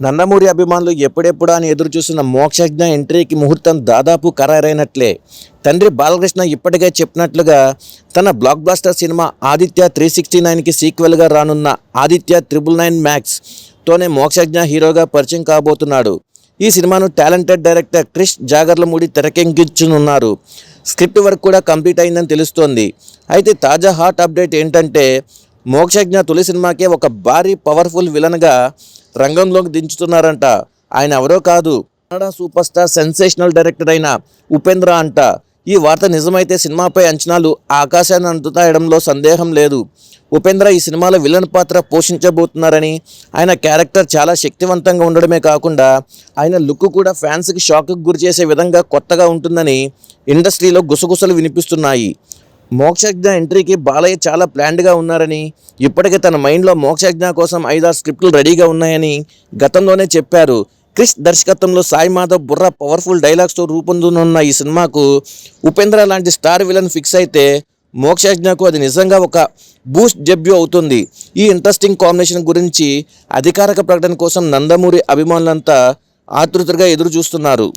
నందమూరి అభిమానులు ఎప్పుడెప్పుడా అని ఎదురు చూస్తున్న మోక్షజ్ఞ ఎంట్రీకి ముహూర్తం దాదాపు ఖరారైనట్లే. తండ్రి బాలకృష్ణ ఇప్పటికే చెప్పినట్లుగా తన blockbuster cinema Aditya three sixty నైన్కి సీక్వెల్గా రానున్న ఆదిత్య త్రిబుల్ నైన్ మ్యాక్స్ తోనే మోక్షజ్ఞ హీరోగా పరిచయం కాబోతున్నాడు. ఈ సినిమాను టాలెంటెడ్ డైరెక్టర్ క్రిష్ జాగర్లమూడి తెరకెక్కించనున్నారు. స్క్రిప్ట్ వర్క్ కూడా కంప్లీట్ అయిందని తెలుస్తోంది. అయితే తాజా హాట్ అప్డేట్ ఏంటంటే మోక్షజ్ఞ తొలి సినిమాకే ఒక భారీ పవర్ఫుల్ విలన్గా రంగంలోకి దించుతున్నారంట. ఆయన ఎవరో కాదు. Kannada super star sensational director అయిన ఉపేంద్ర అంట. ఈ వార్త నిజమైతే సినిమాపై అంచనాలు ఆకాశాన్ని అందుతాయడంలో సందేహం లేదు. ఉపేంద్ర ఈ సినిమాలో విలన్ పాత్ర పోషించబోతున్నారని ఆయన క్యారెక్టర్ చాలా శక్తివంతంగా ఉండడమే కాకుండా ఆయన లుక్ కూడా ఫ్యాన్స్కి షాక్కి గురి చేసే విధంగా కొత్తగా ఉంటుందని ఇండస్ట్రీలో గుసగుసలు వినిపిస్తున్నాయి. మోక్షజ్ఞ ఎంట్రీకి బాలయ్య చాలా ప్లాన్డ్గా ఉన్నారని ఇప్పటికే తన మైండ్లో మోక్షజ్ఞ కోసం ఐదారు స్క్రిప్టులు రెడీగా ఉన్నాయని గతంలోనే చెప్పారు. క్రిష్ దర్శకత్వంలో సాయి మాధవ్ బుర్ర పవర్ఫుల్ డైలాగ్స్తో రూపొందనున్న ఈ సినిమాకు ఉపేంద్ర లాంటి స్టార్ విలన్ ఫిక్స్ అయితే మోక్షజ్ఞకు అది నిజంగా ఒక బూస్ట్ డెబ్యూ అవుతుంది. ఈ ఇంట్రెస్టింగ్ కాంబినేషన్ గురించి అధికారిక ప్రకటన కోసం నందమూరి అభిమానులంతా ఆతృతగా ఎదురు చూస్తున్నారు